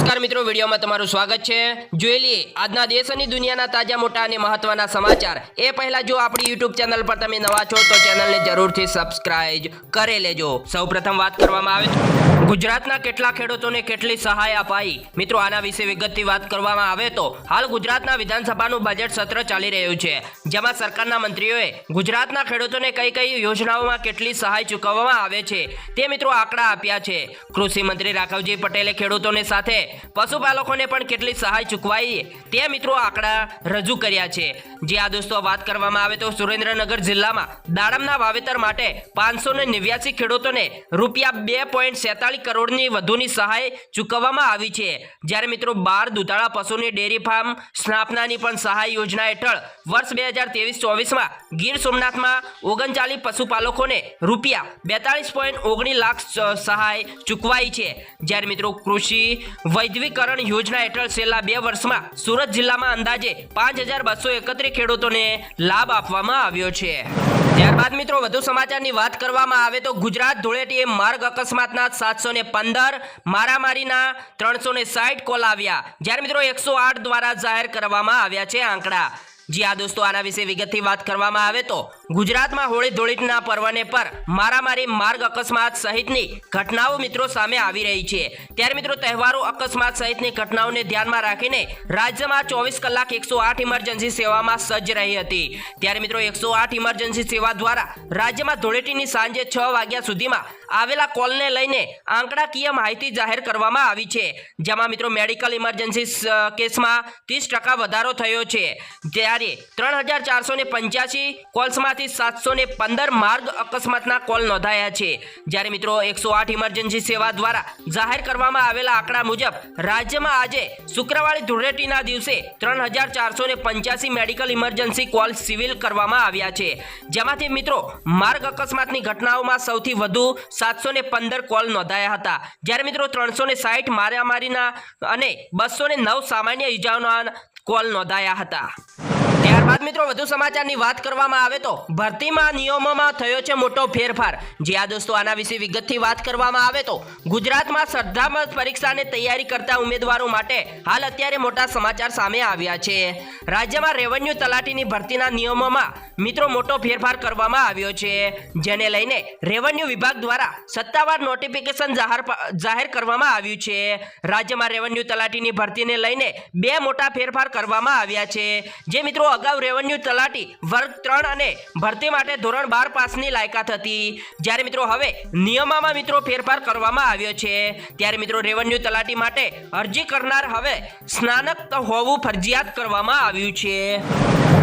નમસ્કાર મિત્રો, વિડીયોમાં તમારું સ્વાગત છે. જોઈ લઈએ, આજના દેશ અને દુનિયાના તાજા, મોટા અને મહત્વના સમાચાર. એ પહેલા જો આપણી યુટ્યુબ ચેનલ પર તમે નવા છો, તો ચેનલને જરૂરથી સબસ્ક્રાઇબ કરી લેજો. સૌપ્રથમ વાત કરવામાં આવે છે ગુજરાતના કેટલા ખેડૂતોને કેટલી સહાય અપાઈ? મિત્રો, આના વિશે વિગતથી વાત કરવામાં આવે તો, હાલ ગુજરાતના વિધાનસભાનું બજેટ સત્ર ચાલી રહ્યું છે. જેમાં સરકારના મંત્રીઓએ ગુજરાતના ખેડૂતોને કઈ કઈ યોજનાઓમાં કેટલી સહાય ચૂકવવામાં આવે છે, તે મિત્રો આંકડા આપ્યા છે. કૃષિ મંત્રી રાઘવજી પટેલે ખેડૂતોને સાથે પશુપાલકોને પણ કેટલી સહાય ચૂકવાઈ તે મિત્રો આંકડા રજૂ કર્યા છે. જે આ દોસ્તો વાત કરવામાં આવે તો સુરેન્દ્રનગર જિલ્લામાં દાડમના વાવેતર માટે પાંચસો ને નેવ્યાસી ખેડૂતોને રૂપિયા બે પોઈન્ટ સેતાળીસ કરોડની વધુની સહાય ચૂકવવામાં આવી છે. જ્યારે મિત્રો બાર દુધાળા પશુની ડેરી ફાર્મ સ્થાપનાની પણ સહાય યોજના હેઠળ વર્ષ બે હજાર ત્રેવીસ ચોવીસમાં ગીર સોમનાથમાં ઓગણચાલીસ પશુપાલકોને રૂપિયા બેતાળીસ પોઈન્ટ ઓગણીસ લાખ સહાય ચૂકવાઈ છે. જ્યારે મિત્રો કૃષિ વૈધવીકરણ યોજના હેઠળ છેલ્લા બે વર્ષમાં સુરત જિલ્લામાં અંદાજે પાંચ હજાર બસો એકત્રીસ ખેડૂતોને લાભ આપવામાં આવ્યો છે. ત્યારબાદ મિત્રો, વધુ સમાચારની વાત કરવામાં આવે તો ગુજરાત ધૂળેટીએ માર્ગ અકસ્માતના સાતસો ને પંદર, મારામારીના ત્રણસો ને સાઠ કોલ આવ્યા. જ્યારે મિત્રો, એકસો આઠ દ્વારા જાહેર કરવામાં આવ્યા છે આંકડા. જી આ દોસ્તો, આના વિશે વિગતથી વાત કરવામાં આવે તો ગુજરાતમાં હોળી ધૂળીટના પર્વને પર મારામારી, માર્ગ અકસ્માત સહિતની ઘટનાઓ મિત્રો સામે આવી રહી છે. ત્યારે મિત્રો, તહેવારો અકસ્માત સહિતની ઘટનાઓને ધ્યાનમાં રાખીને રાજ્યમાં ચોવીસ કલાક એકસો આઠ ઇમરજન્સી સેવામાં સજ્જ રહી હતી. ત્યારે મિત્રો, એકસો આઠ ઇમરજન્સી સેવા દ્વારા રાજ્યમાં ધૂળેટીની સાંજે છ વાગ્યા સુધીમાં આવેલા કોલને લઈને આંકડાકીય માહિતી જાહેર કરવામાં આવી છે. જેમાં મિત્રો મેડિકલ ઇમરજન્સી કેસમાં ત્રીસ ટકા વધારો થયો છે. ત્યારે ત્રણ હજાર ચારસો ને પંચ્યાસી કોલ્સમાંથી સાતસો ને પંદર માર્ગ અકસ્માતના કોલ નોંધાયા છે. જ્યારે મિત્રો એકસો આઠ ઇમરજન્સી સેવા દ્વારા જાહેર કરવામાં આવેલા આંકડા મુજબ રાજ્યમાં આજે શુક્રવારે ધૂળેટીના દિવસે ત્રણ હજાર ચારસો ને પંચ્યાસી મેડિકલ ઇમરજન્સી કોલ સિવિલ કરવામાં આવ્યા છે. જેમાંથી મિત્રો માર્ગ અકસ્માતની ઘટનાઓમાં સૌથી વધુ સાતસો ને પંદર કોલ નોંધાયા હતા. જ્યારે મિત્રો ત્રણસો ને સાઠ મારામારીના અને બસો ને નવ સામાન્ય ઇજાઓના કોલ નોંધાયા હતા. ત્યારબાદ મિત્રો વધુ સમાચારની વાત કરવામાં આવે તો ભરતીમાં નિયમોમાં થયો છે મોટો ફેરફાર. જે આ દોસ્તો, આના વિશે વિગતથી વાત કરવામાં આવે તો ગુજરાતમાં સ્પર્ધાત્મક પરીક્ષાની તૈયારી કરતા ઉમેદવારો માટે હાલ અત્યારે મોટા સમાચાર સામે આવ્યા છે. રાજ્યમાં રેવન્યુ તલાટીની ભરતીના નિયમોમાં મિત્રો મોટો ફેરફાર કરવામાં આવ્યો છે. જેને લઈને રેવન્યુ વિભાગ દ્વારા સત્તાવાર નોટિફિકેશન જાહેર જાહેર કરવામાં આવ્યું છે. રાજ્યમાં રેવન્યુ તલાટીની ભરતીને લઈને બે મોટા ફેરફાર કરવામાં આવ્યા છે. જે મિત્રો અગાઉ રેવન્યુ તલાટી, વર્ગ ત્રણ અને ભરતી માટે ધોરણ બાર પાસની લાયકાત હતી. જ્યારે મિત્રો હવે નિયમોમાં મિત્રો ફેરફાર કરવામાં આવ્યો છે, ત્યારે મિત્રો રેવન્યુ તલાટી માટે અરજી કરનાર હવે સ્નાનક હોવું ફરજિયાત કરવામાં આવ્યું છે.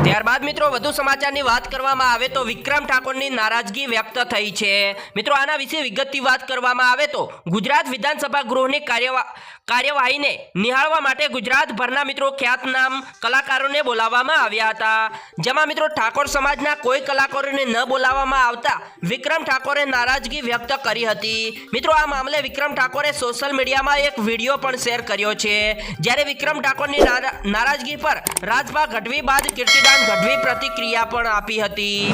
ત્યારબાદ મિત્રો વધુ સમાચારની વાત કરવામાં આવે તો વિક્રમ ઠાકોરની નારાજગી વ્યક્ત થઈ છે. મિત્રો આના વિશે વિગતથી વાત કરવામાં આવે તો ગુજરાત વિધાનસભા ગૃહની કાર્યવા, કાર્યવાહીને નિહાળવા માટે ગુજરાતભરના મિત્રો ખ્યાતનામ કલાકારોને બોલાવવામાં આવ્યા હતા. જેમાં મિત્રો ઠાકોર સમાજના કોઈ કલાકારોને ન બોલાવવામાં આવતા વિક્રમ ઠાકોરે નારાજગી વ્યક્ત કરી હતી. મિત્રો, આ મામલે વિક્રમ ઠાકોરે સોશિયલ મીડિયામાં એક વીડિયો પણ શેર કર્યો છે. જ્યારે વિક્રમ ઠાકોરની નારાજગી પર રાજભા ગઢવી બાદ કીર્તિદાન ગઢવી પ્રતિક્રિયા પણ આપી હતી.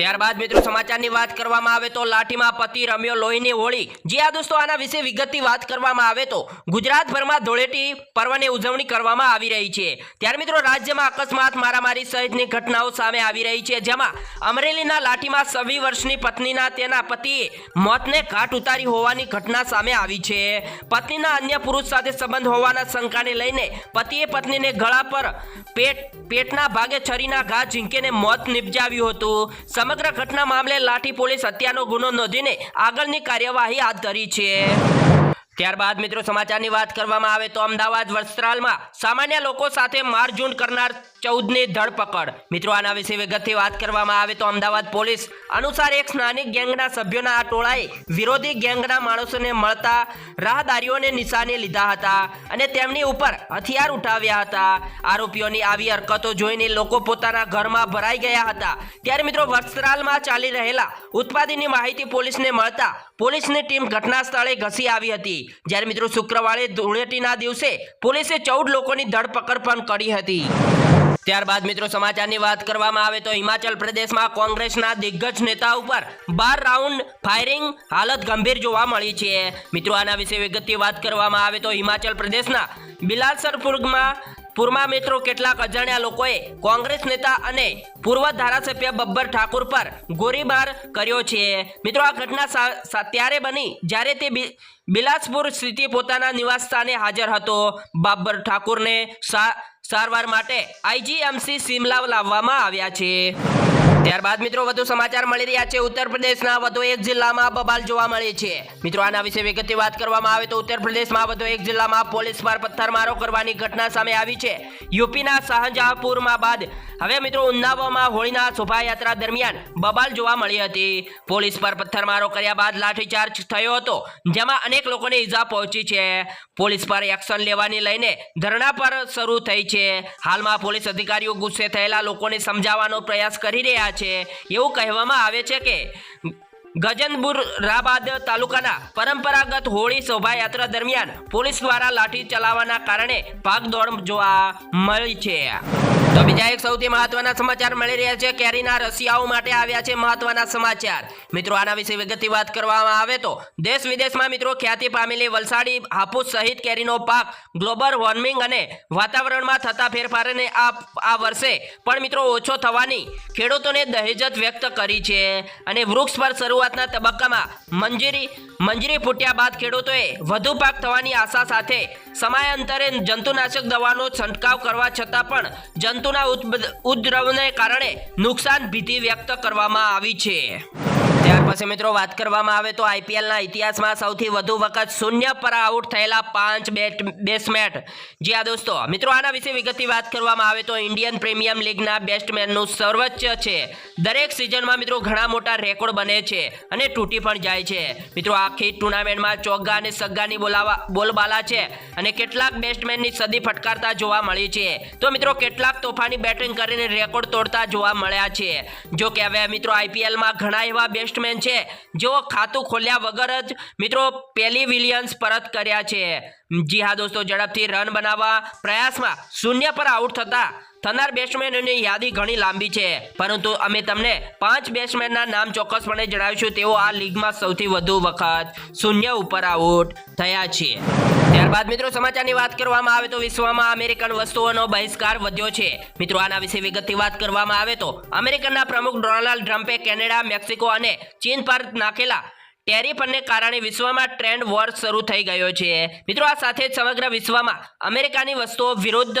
ત્યારબાદ મિત્રો સમાચારની વાત કરવામાં આવે તો લાઠીમાં પતિ રમ્યો લોહીની હોળી. જે આ દોસ્તો, આના વિશે વિગતની વાત કરવામાં આવે તો ગુજરાતભરમાં ધૂળેટી પર્વની ઉજવણી કરવામાં આવી રહી છે. ત્યારે મિત્રો રાજ્યમાં અકસ્માત, મારામારી સહિતની ઘટનાઓ સામે આવી રહી છે. જેમાં અમરેલીના લાઠીમાં સવી વર્ષની પત્નીના તેના પતિએ મોતને ઘાટ ઉતારી હોવાની ઘટના સામે આવી છે. પત્નીના અન્ય પુરુષ સાથે સંબંધ હોવાના શંકાને લઈને પતિએ પત્નીને ગળા પર પેટ, પેટના ભાગે છરીના ઘા ઝીંકીને મોત નિપજાવ્યું હતું. સમગ્ર ઘટના મામલે લાઠી પોલીસ હત્યાનો ગુનો નોંધીને આગળની કાર્યવાહી હાથ ધરી છે. ત્યારબાદ મિત્રો સમાચારની વાત કરવામાં આવે તો અમદાવાદ વસ્ત્રાલમાં સામાન્ય લોકો સાથે મારઝૂંડ કરનાર ચૌદની ધરપકડ. મિત્રો, આના વિશે વિગતથી વાત કરવામાં આવે તો અમદાવાદ પોલીસ અનુસાર એક સ્થાનિક ગેંગના સભ્યોના આ ટોળાએ વિરોધી ગેંગના માણસોને મળતા રાહદારીઓને નિશાને લીધા હતા અને તેમની ઉપર હથિયાર ઉઠાવ્યા હતા. આરોપીઓની આવી હરકતો જોઈને લોકો પોતાના ઘરમાં ભરાઈ ગયા હતા. ત્યારે મિત્રો, વસ્ત્રાલમાં ચાલી રહેલા ઉત્પાદનની માહિતી પોલીસને મળતા પોલીસની ટીમ ઘટના સ્થળે ઘસી આવી હતી. જ્યારે મિત્રો શુક્રવારે ધૂળેટીના દિવસે પોલીસે ચૌદ લોકોની ધરપકડ પણ કરી હતી. ત્યારબાદ મિત્રો સમાચારની વાત કરવામાં આવે તો હિમાચલ પ્રદેશમાં કોંગ્રેસના દિગ્ગજ નેતા ઉપર બાર રાઉન્ડ ફાયરિંગ હાલત ગંભીર જોવા મળી છે. મિત્રો આના વિશે વિગતથી વાત કરવામાં આવે તો હિમાચલ પ્રદેશના બિલાસરપુરમાં પૂરમાં મિત્રો કેટલાક અજાણ્યા લોકોએ કોંગ્રેસ નેતા અને પૂર્વ ધારાસભ્ય બબ્બર ઠાકુર પર ગોળીબાર કર્યો છે. મિત્રો, આ ઘટના ત્યારે બની જ્યારે તે બિલાસપુર સ્થિતિ પોતાના નિવાસ સ્થાને હાજર હતો. બાબર ઠાકુરને સારવાર માટે આઈજીએમસી સિમલા લાવવામાં આવ્યા છે. ત્યારબાદ મિત્રો વધુ સમાચાર મળી રહ્યા છે. ઉત્તર પ્રદેશના વધુ એક જિલ્લામાં બબાલ જોવા મળી છે. મિત્રો આના વિશે વિગતે વાત કરવામાં આવે તો ઉત્તર પ્રદેશમાં વધુ એક જિલ્લામાં પોલીસ પર પથ્થરમારો કરવાની ઘટના સામે આવી છે. યુપીના શાહજહાંપુરમાં બાદ હવે મિત્રો ઉન્નાવમાં હોળીના શોભાયાત્રા દરમિયાન બબાલ જોવા મળી હતી. પોલીસ પર પથ્થરમારો કર્યા બાદ લાઠીચાર્જ થયો હતો, જેમાં અનેક લોકોને ઈજા પહોંચી છે. પોલીસ પર એક્શન લેવાની લઈને ધરણા પર શરૂ થઈ છે. હાલમાં પોલીસ અધિકારીઓ ગુસ્સે થયેલા લોકોને સમજાવવાનો પ્રયાસ કરી રહ્યા છે. એવું કહેવામાં આવે છે કે ગજનપુરાબાદ તાલુકાના પરંપરાગત હોળી શોભાયાત્રા દરમિયાન પોલીસ દ્વારા લાઠી ચલાવવાના કારણે ભાગદોડ જોવા મળી છે. તો બીજા એક સૌથી મહત્વના સમાચાર મળી રહ્યા છે. કેરીના રશિયાઓ માટે આવ્યા છે મહત્વના સમાચાર. મિત્રો, આના વિશે વિગતથી વાત કરવામાં આવે તો દેશ વિદેશમાં મિત્રો ખ્યાતિ પામેલી વલસાડી હાપુસ સહિત કેરીનો પાક ગ્લોબલ વોર્મિંગ અને વાતાવરણમાં થતા ફેરફારને આ આ વર્ષે પણ મિત્રો ઓછો થવાની ખેડૂતોને દહેજત વ્યક્ત કરી છે. અને વૃક્ષ પર શરૂઆતના તબક્કામાં મંજૂરી મંજૂરી ફૂટ્યા બાદ ખેડૂતોએ વધુ પાક થવાની આશા સાથે સમયાંતરે જંતુનાશક દવાનો છંટકાવ કરવા છતાં પણ જંતુના ઉપદ્રવને કારણે નુકસાન ભીતિ વ્યક્ત કરવામાં આવી છે. ત્યાર પછી મિત્રો વાત કરવામાં આવે તો આઈપીએલના ઇતિહાસમાં સૌથી વધુ વખત શૂન્ય પર આઉટ થયેલા પાંચ બેટ, બેટ્સમેન. જી આ દોસ્તો, મિત્રો આના વિશે વિગતથી વાત કરવામાં આવે તો ઇન્ડિયન પ્રીમિયમ લીગના બેટ્સમેનનું સર્વોચ્ચ છે. દરેક સિઝનમાં મિત્રો ઘણા મોટા રેકોર્ડ બને છે. અને તૂટી પણ જાય છે. મિત્રો આખી ટુર્નામેન્ટમાં ચોગ્ગા અને સગ્ગાની બોલાવા બોલબાલા છે અને કેટલાક બેટ્સમેનની સદી ફટકારતા જોવા મળી છે. તો મિત્રો, કેટલાક તોફાની બેટિંગ કરીને રેકોર્ડ તોડતા જોવા મળ્યા છે. જો કે હવે મિત્રો, આઈપીએલમાં ઘણા એવા બેટ્સમેન છે જેઓ ખાતું ખોલ્યા વગર જ મિત્રો પેલી વિલિયન્સ પરત કર્યા છે. જી હા દોસ્તો, ઝડપથી રન બનાવવા પ્રયાસમાં શૂન્ય પર આઉટ થતા થનાર બેટ્સમેનોની યાદી ઘણી લાંબી છે, પરંતુ અમે તમને પાંચ બેટ્સમેનના નામ ચોક્કસપણે જણાવીશું. તેઓ આ લીગમાં સૌથી વધુ વખત શૂન્ય ઉપર આઉટ થયા છે ત્યારબાદ મિત્રો, સમાચારની વાત કરવામાં આવે તો વિશ્વમાં અમેરિકન વસ્તુઓનો બહિષ્કાર વધ્યો છે. મિત્રો, આના વિશે વિગતથી વાત કરવામાં આવે તો અમેરિકનના પ્રમુખ ડોનાલ્ડ ટ્રમ્પે કેનેડા, મેક્સિકો અને ચીન પર નાખેલા ટેરિફને કારણે વિશ્વમાં ટ્રેન્ડ વોર શરૂ થઈ ગયો છે. મિત્રો, આ સાથે જ સમગ્ર વિશ્વમાં અમેરિકાની વસ્તુઓ વિરુદ્ધ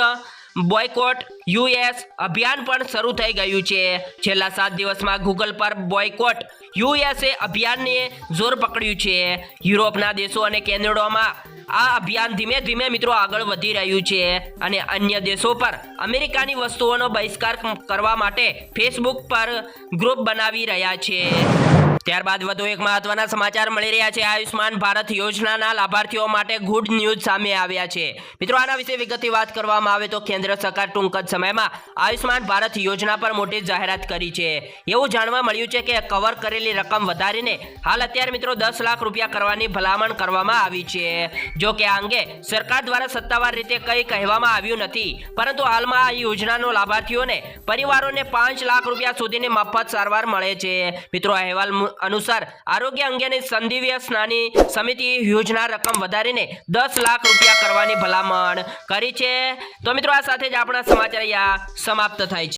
બોયકોટ યુએસ અભિયાન પણ શરૂ થઈ ગયું છે. છેલ્લા સાત દિવસમાં ગૂગલ પર બોયકોટ યુએસએ અભિયાનને જોર પકડ્યું છે. યુરોપના દેશો અને કેનેડામાં આ અભિયાન ધીમે ધીમે મિત્રો આગળ વધી રહ્યું છે અને અન્ય દેશો પર અમેરિકાની વસ્તુઓનો બહિષ્કાર કરવા માટે ફેસબુક પર ગ્રુપ બનાવી રહ્યા છે. ત્યારબાદ વધુ એક મહત્વના સમાચાર મળી રહ્યા છે. આયુષ્માન ભારત યોજનાના લાભાર્થીઓ માટે ગુડ ન્યૂઝ સામે આવ્યા છે. મિત્રો, આના વિશે વિગતની વાત કરવામાં આવે તો કેન્દ્ર સરકાર ટૂંક જ સમયમાં આયુષ્માન ભારત યોજના પર મોટી જાહેરાત કરી છે. એવું જાણવા મળ્યું છે કે કવર કરેલી રકમ વધારીને હાલ અત્યારે મિત્રો દસ લાખ રૂપિયા કરવાની ભલામણ કરવામાં આવી છે. જો કે આ અંગે સરકાર દ્વારા સત્તાવાર રીતે કંઈ કહેવામાં આવ્યું નથી. પરંતુ હાલમાં આ યોજનાનો લાભાર્થીઓને પરિવારોને પાંચ લાખ રૂપિયા સુધીની મફત સારવાર મળે છે. મિત્રો, અહેવાલ અનુસાર આરોગ્ય અંગેની સંધિવ્ય સ્નાની સમિતિ યોજના રકમ વધારીને દસ લાખ રૂપિયા કરવાની ભલામણ કરી છે. તો મિત્રો, આ સાથે જ આપણા સમાચાર અહીંયા સમાપ્ત થાય છે.